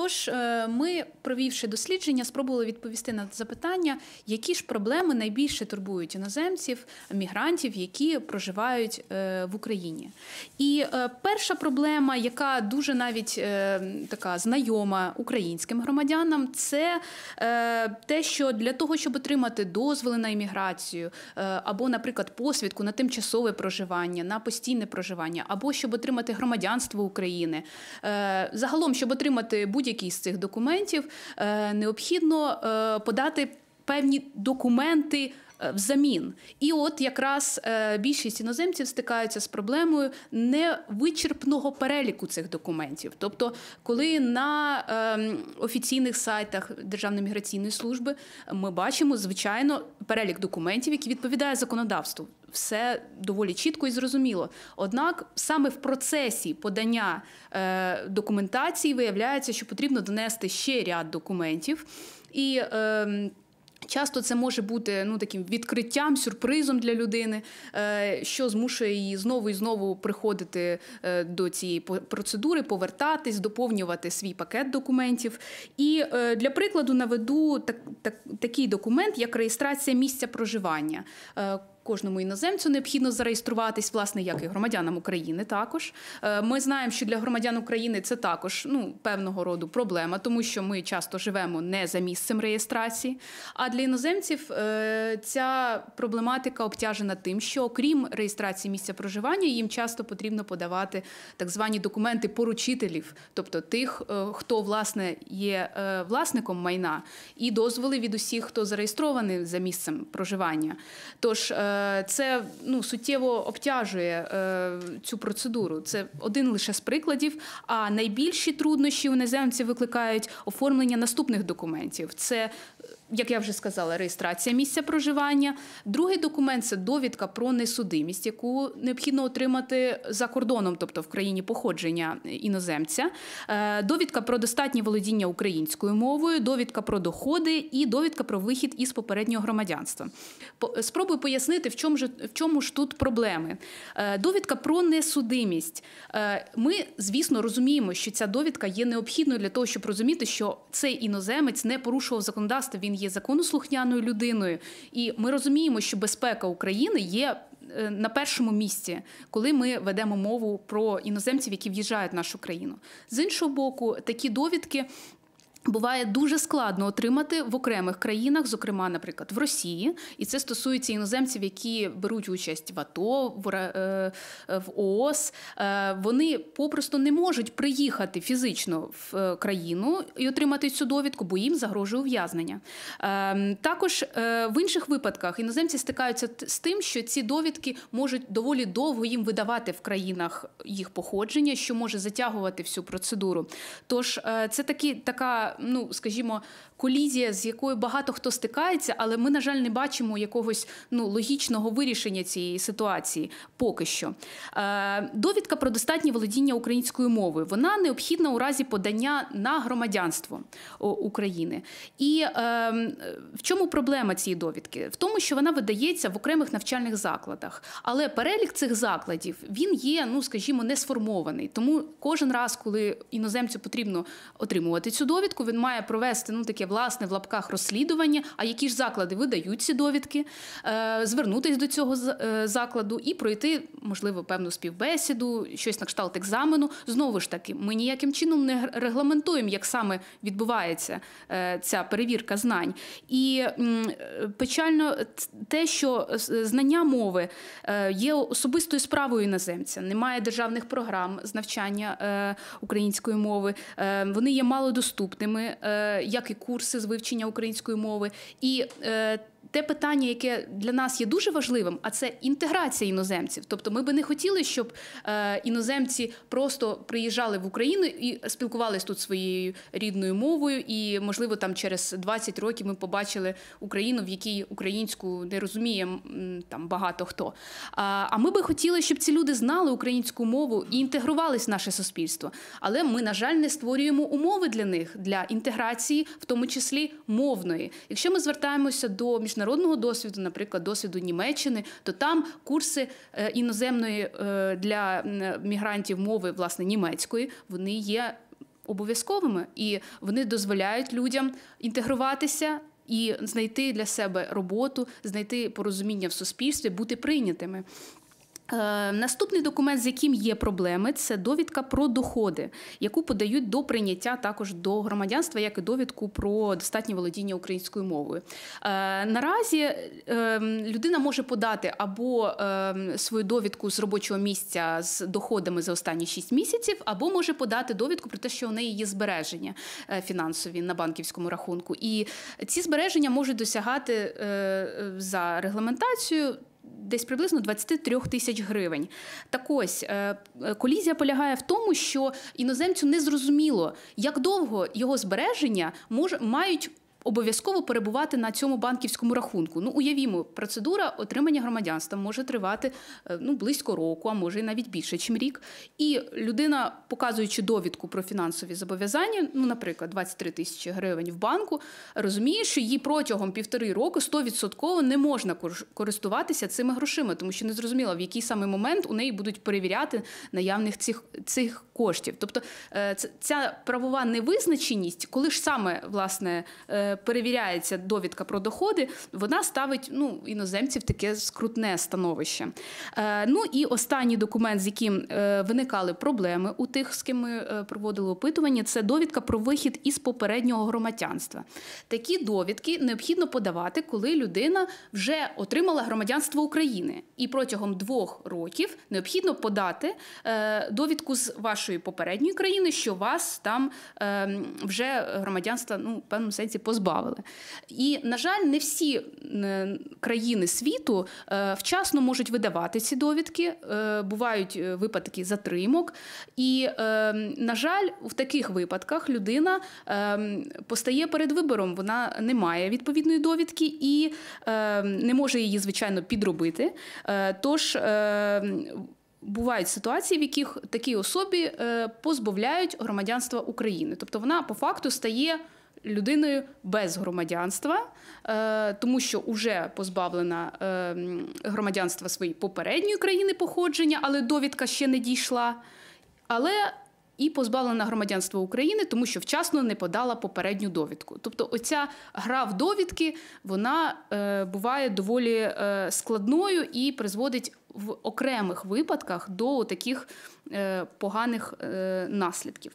Тож ми, провівши дослідження, спробували відповісти на запитання, які ж проблеми найбільше турбують іноземців, мігрантів, які проживають в Україні. І перша проблема, яка дуже навіть така знайома українським громадянам, це те, що для того, щоб отримати дозволи на імміграцію, або, наприклад, посвідку на тимчасове проживання, на постійне проживання, або щоб отримати громадянство України. Е, загалом, щоб отримати будь-який з цих документів, е, необхідно е, подати певні документи. Взамін, і от якраз більшість іноземців стикаються з проблемою невичерпного переліку цих документів. Тобто, коли на ем, офіційних сайтах Державної міграційної служби ми бачимо звичайно перелік документів, які відповідає законодавству все доволі чітко і зрозуміло. Однак саме в процесі подання е, документації виявляється, що потрібно донести ще ряд документів. І е, Часто це може бути ну таким відкриттям, сюрпризом для людини, е, що змушує її знову і знову приходити е, до цієї процедури, повертатись, доповнювати свій пакет документів. І е, для прикладу наведу так, так, такий документ, як реєстрація місця проживання кожному іноземцю необхідно зареєструватись, власне, як і громадянам України. Також е, ми знаємо, що для громадян України це також ну певного роду проблема, тому що ми часто живемо не за місцем реєстрації. А для іноземців е, ця проблематика обтяжена тим, що окрім реєстрації місця проживання, їм часто потрібно подавати так звані документи поручителів, тобто тих, е, хто власне є власником майна, і дозволи від усіх, хто зареєстрований за місцем проживання. Тож це ну, суттєво обтяжує е, цю процедуру. Це один лише з прикладів. А найбільші труднощі у іноземців викликають оформлення наступних документів. Це як я вже сказала, реєстрація місця проживання. Другий документ це довідка про несудимість, яку необхідно отримати за кордоном, тобто в країні походження іноземця. Е, довідка про достатнє володіння українською мовою, довідка про доходи і довідка про вихід із попереднього громадянства. Спробую пояснити, в чому ж в чому ж тут проблеми. Е, довідка про несудимість. Е, ми, звісно, розуміємо, що ця довідка є необхідною для того, щоб розуміти, що цей іноземець не порушував законодавство. Він є законослухняною людиною, і ми розуміємо, що безпека України є. Е, на першому місці, коли ми ведемо мову про іноземців, які в'їжджають в нашу країну, з іншого боку, такі довідки Буває дуже складно отримати в окремих країнах, зокрема, наприклад, в Росії, і це стосується іноземців, які беруть участь в АТО, в е, ООС. Е, вони попросту не можуть приїхати фізично в е, країну і отримати цю довідку, бо їм загрожує ув'язнення. Також в інших випадках іноземці стикаються з тим, що ці довідки можуть доволі довго їм видавати в країнах їх походження, що може затягувати всю процедуру. Тож це такі така ну скажімо, колізія, з якою багато хто стикається, але ми, на жаль, не бачимо якогось ну логічного вирішення цієї ситуації поки що. Е, довідка про достатнє володіння українською мовою вона необхідна у разі подання на громадянство України. І е, в чому проблема цієї довідки? В тому, що вона видається в окремих навчальних закладах, але перелік цих закладів він є, ну скажімо, не сформований. Тому кожен раз, коли іноземцю потрібно отримувати цю довідку, він має провести ну таке власне в лапках розслідування, а які ж заклади видають ці довідки, е, звернутися до цього е, закладу і пройти, можливо, певну співбесіду, щось на кшталт екзамену. Знову ж таки, ми ніяким чином не регламентуємо, як саме відбувається е, ця перевірка знань. І печально те, що знання мови є особистою справою іноземця. Немає державних програм з навчання української мови, вони є малодоступними, як і курси курси з вивчення української мови. І е, те питання, яке для нас є дуже важливим, а це інтеграція іноземців. Тобто, ми би не хотіли, щоб е, іноземці просто приїжджали в Україну і спілкувалися тут своєю рідною мовою, і, можливо, там через 20 років ми побачили Україну, в якій українську не розуміє там багато хто. А, ми би хотіли, щоб ці люди знали українську мову і інтегрувалися в наше суспільство. Але ми, на жаль, не створюємо умови для них для інтеграції, в тому числі мовної. Якщо ми звертаємося до міжнародного досвіду, наприклад, досвіду Німеччини, то там курси е, іноземної е, для мігрантів мови власне німецької вони є обов'язковими, і вони дозволяють людям інтегруватися. І знайти для себе роботу, знайти порозуміння в суспільстві, бути прийнятими. Е, наступний документ, з яким є проблеми, це довідка про доходи, яку подають до прийняття також до громадянства, як і довідку про достатнє володіння українською мовою. Е, наразі е, людина може подати або свою довідку з робочого місця з доходами за останні 6 місяців, або може подати довідку про те, що у неї є збереження фінансові на банківському рахунку. І ці збереження можуть досягати за регламентацією десь приблизно 23 тисяч гривень. Так ось е, е, колізія полягає в тому, що іноземцю не зрозуміло, як довго його збереження мож, мають обов'язково перебувати на цьому банківському рахунку. Ну, уявімо, процедура отримання громадянства може тривати е, ну, близько року, а може і навіть більше, ніж рік. І людина, показуючи довідку про фінансові зобов'язання, ну, наприклад, 23 тисячі гривень в банку, розуміє, що їй протягом півтори року 100% не можна користуватися цими грошима, тому що не зрозуміло, в який саме момент у неї будуть перевіряти наявних цих цих коштів. Тобто е, ця правова невизначеність, коли ж саме власне. Перевіряється довідка про доходи, вона ставить ну, іноземців таке скрутне становище. Е, ну і останній документ, з яким е, виникали проблеми у тих, з ким ми е, проводили опитування, це довідка про вихід із попереднього громадянства. Такі довідки необхідно подавати, коли людина вже отримала громадянство України, і протягом двох років необхідно подати довідку з вашої попередньої країни, що вас там ем, вже громадянства ну, в певному сенсі позбавили позбавили. І, на жаль, не всі е, країни світу е, вчасно можуть видавати ці довідки, е, бувають випадки затримок. І, на жаль, в таких випадках людина постає перед вибором. Вона не має відповідної довідки і не може її, звичайно, підробити. Тож Бувають ситуації, в яких такій особі позбавляють громадянства України, тобто вона по факту стає людиною без громадянства, е, тому що вже позбавлена е, громадянства своєї попередньої країни походження, але довідка ще не дійшла. Але і позбавлена громадянства України, тому що вчасно не подала попередню довідку. Тобто, оця гра в довідки вона е, буває доволі е, складною і призводить в окремих випадках до таких е, поганих е, наслідків.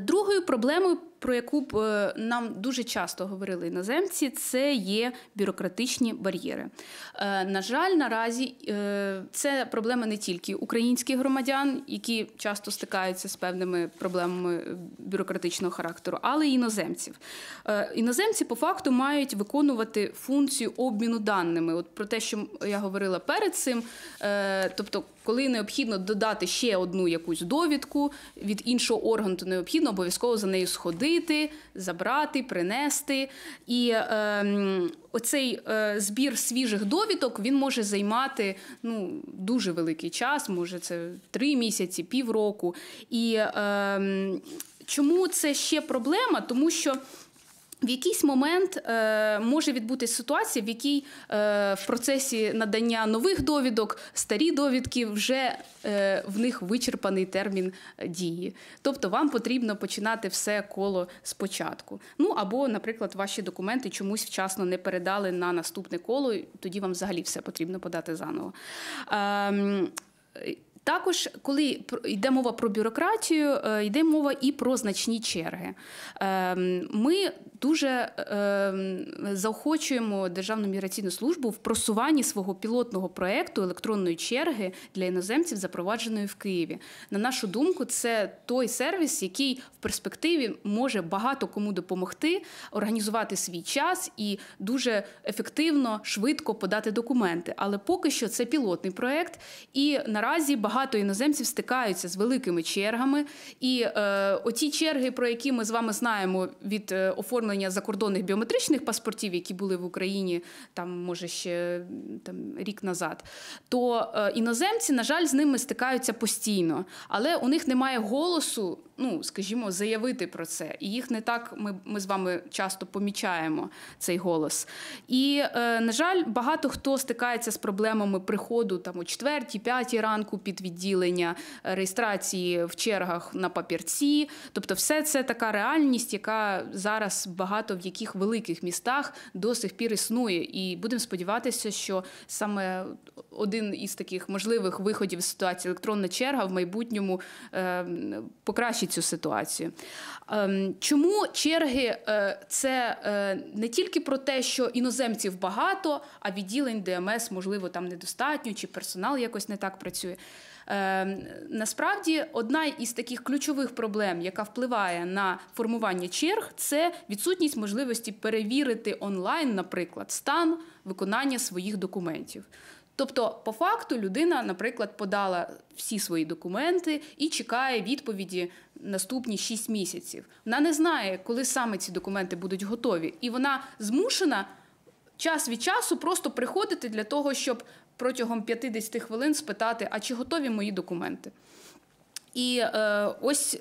Другою проблемою про яку б е, нам дуже часто говорили іноземці, це є бюрократичні бар'єри. Е, на жаль, наразі е, це проблема не тільки українських громадян, які часто стикаються з певними проблемами бюрократичного характеру, але й іноземців. Іноземці по факту мають виконувати функцію обміну даними. От про те, що я говорила перед цим, тобто. Коли необхідно додати ще одну якусь довідку від іншого органу, то необхідно обов'язково за нею сходити зробити, забрати, принести. І е, оцей е, збір свіжих довідок він може займати ну, дуже великий час, може це три місяці, півроку. І е, чому це ще проблема? Тому що. В якийсь момент е, може відбутися ситуація, в якій е, в процесі надання нових довідок старі довідки вже е, в них вичерпаний термін дії. Тобто вам потрібно починати все коло спочатку. Ну або, наприклад, ваші документи чомусь вчасно не передали на наступне коло, тоді вам взагалі все потрібно подати заново. Е, також, коли йде мова про бюрократію, е, йде мова і про значні черги. Ем, ми дуже ем, заохочуємо Державну міграційну службу в просуванні свого пілотного проєкту електронної черги для іноземців, запровадженої в Києві. На нашу думку, це той сервіс, який в перспективі може багато кому допомогти організувати свій час і дуже ефективно, швидко подати документи. Але поки що це пілотний проєкт, і наразі багато іноземців стикаються з великими чергами. І е, оті черги, про які ми з вами знаємо від е, оформлення оформлення закордонних біометричних паспортів, які були в Україні там, може, ще там рік назад, то е, іноземці, на жаль, з ними стикаються постійно, але у них немає голосу. Ну, скажімо, заявити про це, і їх не так ми ми з вами часто помічаємо цей голос. І, е, на жаль, багато хто стикається з проблемами приходу там о четвертій, п'ятій ранку під відділення, реєстрації в чергах на папірці. Тобто, все це така реальність, яка зараз багато в яких великих містах до сих пір існує. І будемо сподіватися, що саме один із таких можливих виходів з ситуації електронна черга в майбутньому е, покращить цю ситуацію. Ем, чому черги е, це е, не тільки про те, що іноземців багато, а відділень ДМС, можливо, там недостатньо, чи персонал якось не так працює. Ем, насправді, одна із таких ключових проблем, яка впливає на формування черг, це відсутність можливості перевірити онлайн, наприклад, стан виконання своїх документів. Тобто, по факту, людина, наприклад, подала всі свої документи і чекає відповіді наступні 6 місяців. Вона не знає, коли саме ці документи будуть готові, і вона змушена час від часу просто приходити для того, щоб протягом 50 хвилин спитати, а чи готові мої документи. І е, ось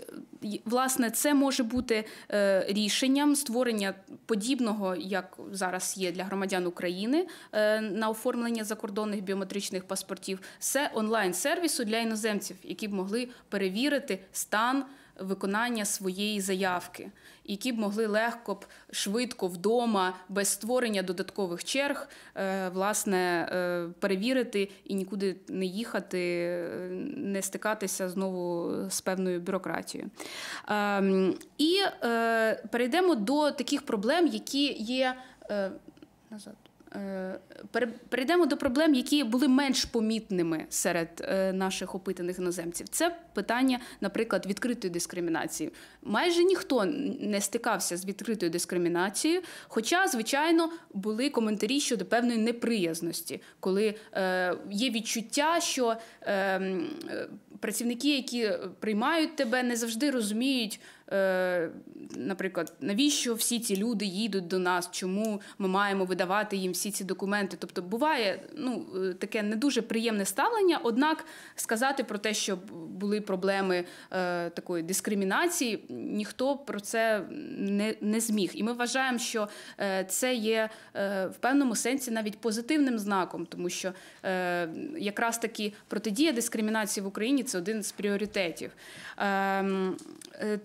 власне це може бути е, рішенням створення подібного, як зараз є для громадян України е, на оформлення закордонних біометричних паспортів, це онлайн-сервісу для іноземців, які б могли перевірити стан виконання своєї заявки, які б могли легко б швидко вдома, без створення додаткових черг, е, власне, е, перевірити і нікуди не їхати, е, не стикатися знову з певною бюрократією. Ем, і перейдемо до таких проблем, які є назад. Е, перейдемо до проблем, які були менш помітними серед е, наших опитаних іноземців. Це питання, наприклад, відкритої дискримінації. Майже ніхто не стикався з відкритою дискримінацією, хоча, звичайно, були коментарі щодо певної неприязності, коли е, є відчуття, що ем, працівники, які приймають тебе, не завжди розуміють. Е, наприклад, навіщо всі ці люди їдуть до нас, чому ми маємо видавати їм всі ці документи? Тобто буває ну, е, таке не дуже приємне ставлення, однак сказати про те, що були проблеми е, такої дискримінації, ніхто про це не, не зміг. І ми вважаємо, що е, це є е, в певному сенсі навіть позитивним знаком, тому що е, якраз таки протидія дискримінації в Україні це один з пріоритетів. Ем, е,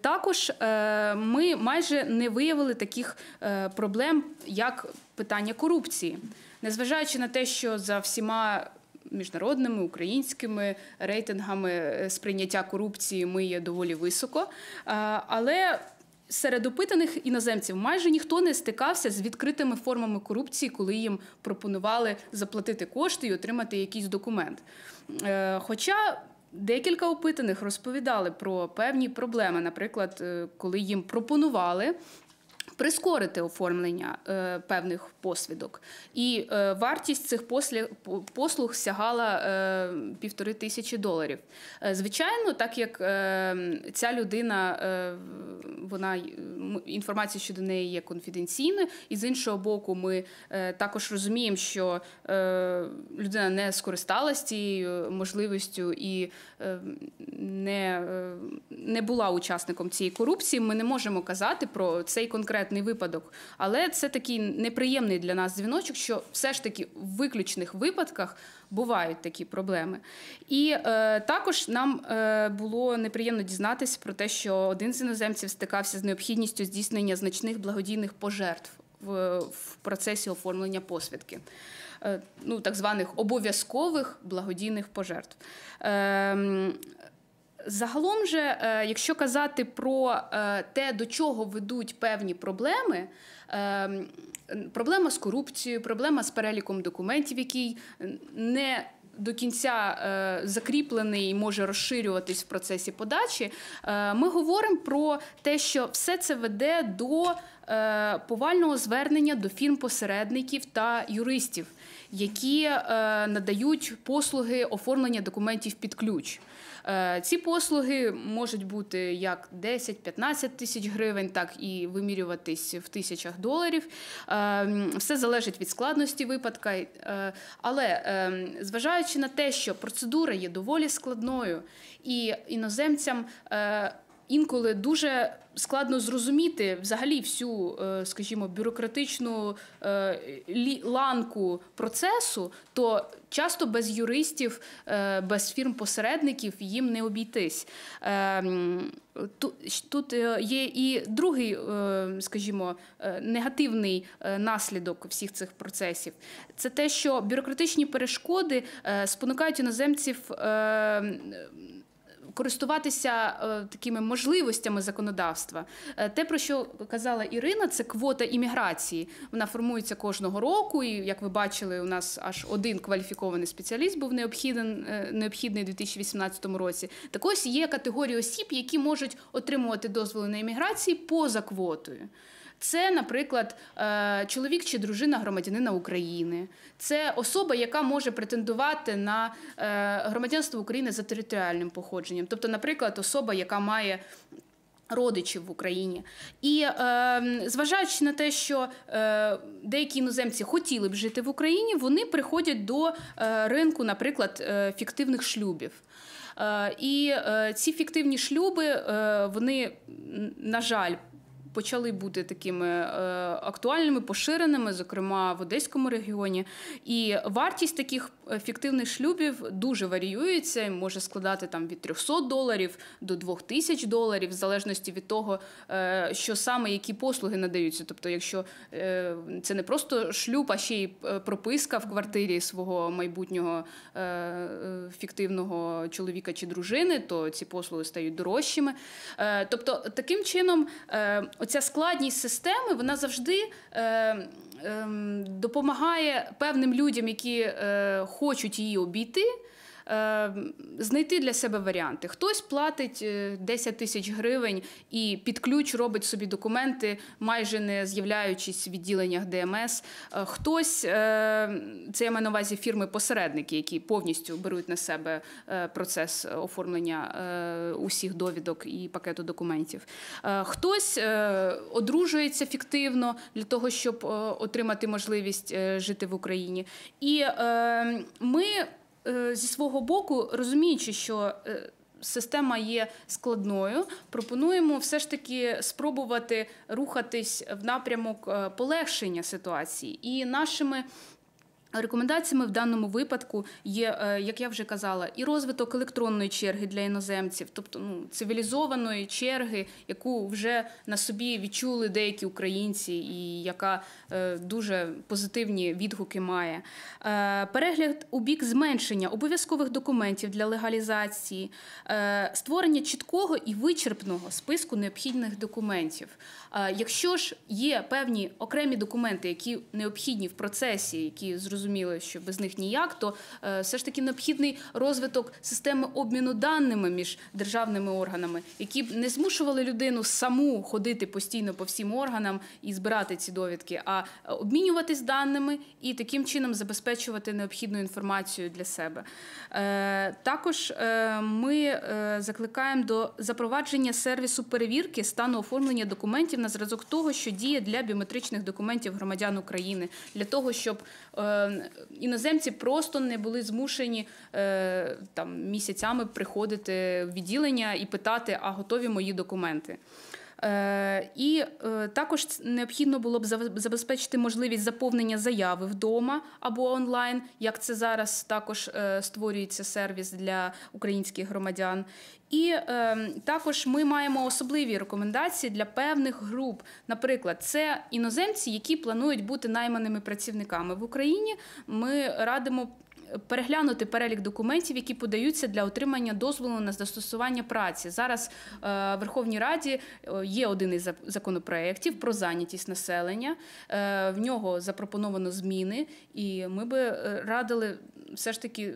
також е, ми майже не виявили таких е, проблем, як питання корупції, незважаючи на те, що за всіма міжнародними українськими рейтингами сприйняття корупції ми є доволі високо. Але Серед опитаних іноземців майже ніхто не стикався з відкритими формами корупції, коли їм пропонували заплатити кошти і отримати якийсь документ. Хоча Декілька опитаних розповідали про певні проблеми, наприклад, е, коли їм пропонували прискорити оформлення е, певних посвідок. І е, вартість цих послуг, послуг сягала е, півтори тисячі доларів. Звичайно, так як ця людина, вона інформація щодо неї є конфіденційною, і з іншого боку, ми також розуміємо, що людина не скористалася цією можливістю і не, не була учасником цієї корупції. Ми не можемо казати про цей конкретний конкретний випадок. Але це такий неприємний для нас дзвіночок, що все ж таки в виключних випадках бувають такі проблеми. І е, також нам е, було неприємно дізнатися про те, що один з іноземців стикався з необхідністю здійснення значних благодійних пожертв в, в процесі оформлення посвідки. Е, ну, так званих обов'язкових благодійних пожертв. Ем, Загалом же, е, якщо казати про е, те, до чого ведуть певні проблеми, е, проблема з корупцією, проблема з переліком документів, який не до кінця закріплений і може розширюватись в процесі подачі, ми говоримо про те, що все це веде до повального звернення до фірм-посередників та юристів, які надають послуги оформлення документів під ключ. Е, ці послуги можуть бути як 10-15 тисяч гривень, так і вимірюватись в тисячах доларів. Е, все залежить від складності випадка. Е, але зважаючи на те, що процедура є доволі складною, і іноземцям інколи дуже складно зрозуміти взагалі всю, е, скажімо, бюрократичну е, ланку процесу, то часто без юристів, е, без фірм-посередників їм не обійтись. Тут є і другий, скажімо, негативний наслідок всіх цих процесів. Це те, що бюрократичні перешкоди спонукають іноземців користуватися е, такими можливостями законодавства. Е, те, про що казала Ірина, це квота імміграції. Вона формується кожного року, і як ви бачили, у нас аж один кваліфікований спеціаліст був е, необхідний у 2018 році. Так ось є категорії осіб, які можуть отримувати дозволи на імміграції поза квотою. Це, наприклад, е, чоловік чи дружина громадянина України, це особа, яка може претендувати на е, громадянство України за територіальним походженням, тобто, наприклад, особа, яка має. Родичів в Україні, і е, зважаючи на те, що е, деякі іноземці хотіли б жити в Україні, вони приходять до е, ринку, наприклад, е, фіктивних шлюбів. Е, і ці фіктивні шлюби, вони, на жаль, почали бути такими е, актуальними, поширеними, зокрема в Одеському регіоні. І вартість таких фіктивних шлюбів дуже варіюється, може складати там від 300 доларів до 2000 доларів, в залежності від того, е, що саме які послуги надаються. Тобто, якщо це не просто шлюб, а ще й прописка в квартирі свого майбутнього фіктивного чоловіка чи дружини, то ці послуги стають дорожчими. Тобто, таким чином оця складність системи вона завжди е, е, допомагає певним людям, які е, хочуть її обійти. Е, знайти для себе варіанти. Хтось платить 10 е, тисяч гривень і під ключ робить собі документи, майже не з'являючись в відділеннях ДМС. Е, хтось це я маю на увазі фірми-посередники, які повністю беруть на себе процес оформлення усіх довідок і пакету документів. Хтось одружується фіктивно для того, щоб отримати можливість жити в Україні. І ми зі свого боку, розуміючи, що е, система є складною, пропонуємо все ж таки спробувати рухатись в напрямок е, полегшення ситуації. І нашими Рекомендаціями в даному випадку є, е, як я вже казала, і розвиток електронної черги для іноземців, тобто ну, цивілізованої черги, яку вже на собі відчули деякі українці, і яка е, дуже позитивні відгуки має. Е, перегляд у бік зменшення обов'язкових документів для легалізації, створення чіткого і вичерпного списку необхідних документів. Якщо ж є певні окремі документи, які необхідні в процесі, які зрозуміли, зрозуміло, що без них ніяк, то е, все ж таки необхідний розвиток системи обміну даними між державними органами, які б не змушували людину саму ходити постійно по всім органам і збирати ці довідки, а обмінюватись даними і таким чином забезпечувати необхідну інформацію для себе. Е, також е, ми закликаємо до запровадження сервісу перевірки стану оформлення документів на зразок того, що діє для біометричних документів громадян України, для того, щоб іноземці просто не були змушені е, там місяцями приходити в відділення і питати, а готові мої документи. Е, і е, також необхідно було б забезпечити можливість заповнення заяви вдома або онлайн, як це зараз також створюється сервіс для українських громадян. І е, також ми маємо особливі рекомендації для певних груп. Наприклад, це іноземці, які планують бути найманими працівниками в Україні. Ми радимо. Переглянути перелік документів, які подаються для отримання дозволу на застосування праці. Зараз е, в Верховній Раді е, є один із законопроєктів про зайнятість населення. Е, в нього запропоновано зміни, і ми би е, радили все ж таки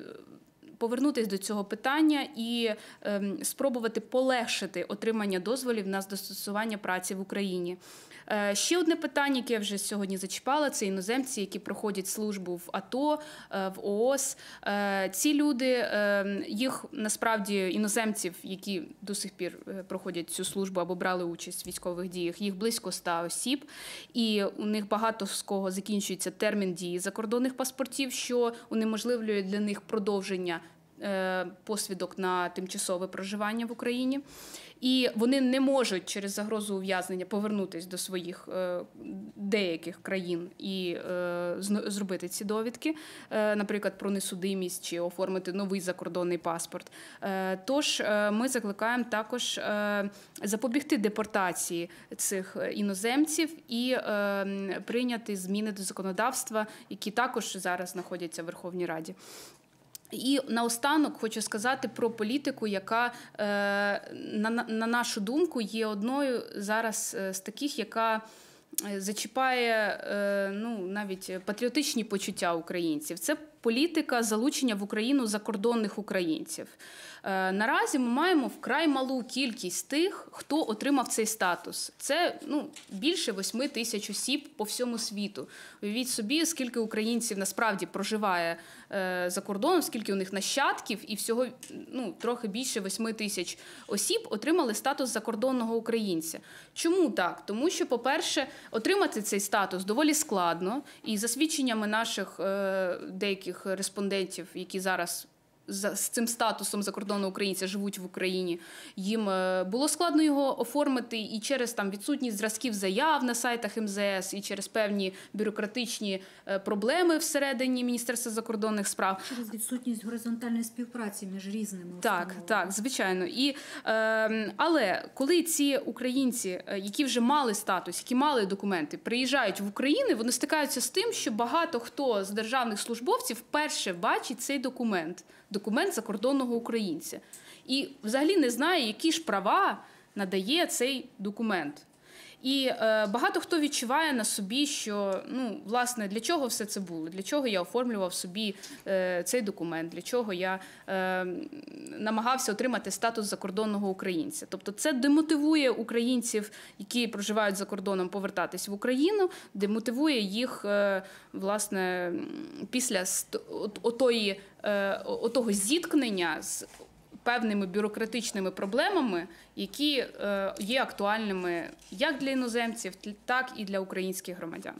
повернутися до цього питання і ем, спробувати полегшити отримання дозволів на застосування праці в Україні. Е, ще одне питання, яке я вже сьогодні зачіпала, це іноземці, які проходять службу в АТО, е, в ООС. Е, ці люди, їх насправді іноземців, які до сих пір проходять цю службу або брали участь в військових діях, їх близько ста осіб, і у них багато з кого закінчується термін дії закордонних паспортів, що унеможливлює для них продовження посвідок на тимчасове проживання в Україні. І вони не можуть через загрозу ув'язнення повернутися до своїх е, деяких країн і е, зробити ці довідки, е, наприклад, про несудимість чи оформити новий закордонний паспорт. Тож ми закликаємо також запобігти депортації цих іноземців і прийняти зміни до законодавства, які також зараз знаходяться в Верховній Раді. І наостанок хочу сказати про політику, яка е, на, на- на нашу думку є одною зараз е, з таких, яка е, зачіпає ну, навіть патріотичні почуття українців. Це політика залучення в Україну закордонних українців. Е, Наразі ми маємо вкрай малу кількість тих, хто отримав цей статус. Це ну, більше 8 тисяч осіб по всьому світу. Уявіть собі, скільки українців насправді проживає е, за кордоном, скільки у них нащадків, і всього ну, трохи більше 8 тисяч осіб отримали статус закордонного українця. Чому так? Тому що, по-перше, отримати цей статус доволі складно, і за свідченнями наших е, деяких респондентів, які зараз за з цим статусом закордонного українця живуть в Україні. Їм е, було складно його оформити і через там відсутність зразків заяв на сайтах МЗС, і через певні бюрократичні е, проблеми всередині Міністерства закордонних справ. Через відсутність горизонтальної співпраці між різними Так, установами. так, звичайно. І, е, але коли ці українці, е, які вже мали статус, які мали документи, приїжджають в Україну, вони стикаються з тим, що багато хто з державних службовців вперше бачить цей документ, документ закордонного українця, і взагалі не знає, які ж права надає цей документ. І е, багато хто відчуває на собі, що ну власне для чого все це було? Для чого я оформлював собі е, цей документ? Для чого я е, намагався отримати статус закордонного українця? Тобто, це демотивує українців, які проживають за кордоном, повертатись в Україну, демотивує їх е, власне після отої, е, отого зіткнення з певними бюрократичними проблемами, які е, є актуальними як для іноземців, так і для українських громадян.